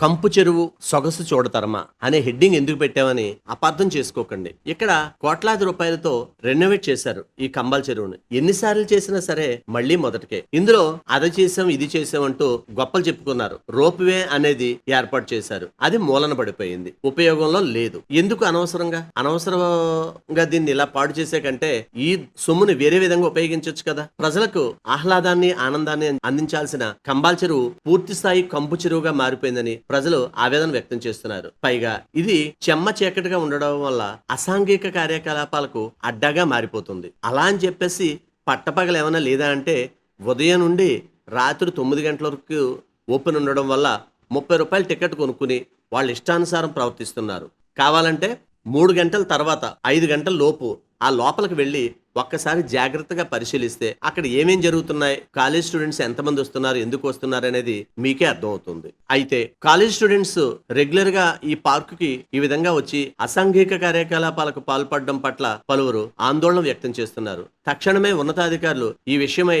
కంపు చెరువు సొగసు చూడతరమా అనే హెడ్డింగ్ ఎందుకు పెట్టామని అపార్థం చేసుకోకండి. ఇక్కడ కోట్లాది రూపాయలతో రెనోవేట్ చేశారు ఈ కంబాల్ చెరువుని. ఎన్నిసార్లు చేసినా సరే మళ్ళీ మొదటికే. ఇందులో అది చేసాం ఇది చేసాం అంటూ గొప్పలు చెప్పుకున్నారు. రోప్ వే అనేది ఏర్పాటు చేశారు. అది మూలన పడిపోయింది. ఉపయోగంలో లేదు. ఎందుకు అనవసరంగా? అనవసరంగా దీన్ని ఇలా పాడు చేసే కంటే ఈ సొమ్ముని వేరే విధంగా ఉపయోగించవచ్చు కదా. ప్రజలకు ఆహ్లాదాన్ని ఆనందాన్ని అందించాల్సిన కంబాల్ చెరువు పూర్తి స్థాయి కంపు చెరువుగా మారిపోయిందని ప్రజలు ఆవేదన వ్యక్తం చేస్తున్నారు. పైగా ఇది చెమ్మ చీకటిగా ఉండడం వల్ల అసాంఘిక కార్యకలాపాలకు అడ్డగా మారిపోతుంది. అలా అని చెప్పేసి పట్టపగలు ఏమైనా లేదా అంటే ఉదయం నుండి రాత్రి తొమ్మిది గంటల వరకు ఓపెన్ ఉండడం వల్ల ముప్పై రూపాయల టికెట్ కొనుక్కుని వాళ్ళ ఇష్టానుసారం ప్రవర్తిస్తున్నారు. కావాలంటే మూడు గంటల తర్వాత ఐదు గంటల లోపు ఆ లోపలికి వెళ్ళి ఒక్కసారి జాగ్రత్తగా పరిశీలిస్తే అక్కడ ఏమేం జరుగుతున్నాయి? కాలేజ్ స్టూడెంట్స్ ఎంతమంది వస్తున్నారు? ఎందుకు వస్తున్నారు? అనేది మీకే అర్థమవుతుంది. అయితే కాలేజ్ స్టూడెంట్స్ రెగ్యులర్గా ఈ పార్కు కి ఈ విధంగా వచ్చి అసాంఘిక కార్యకలాపాలకు పాల్పడడం పట్ల పలువురు ఆందోళన వ్యక్తం చేస్తున్నారు. తక్షణమే ఉన్నతాధికారులు ఈ విషయమై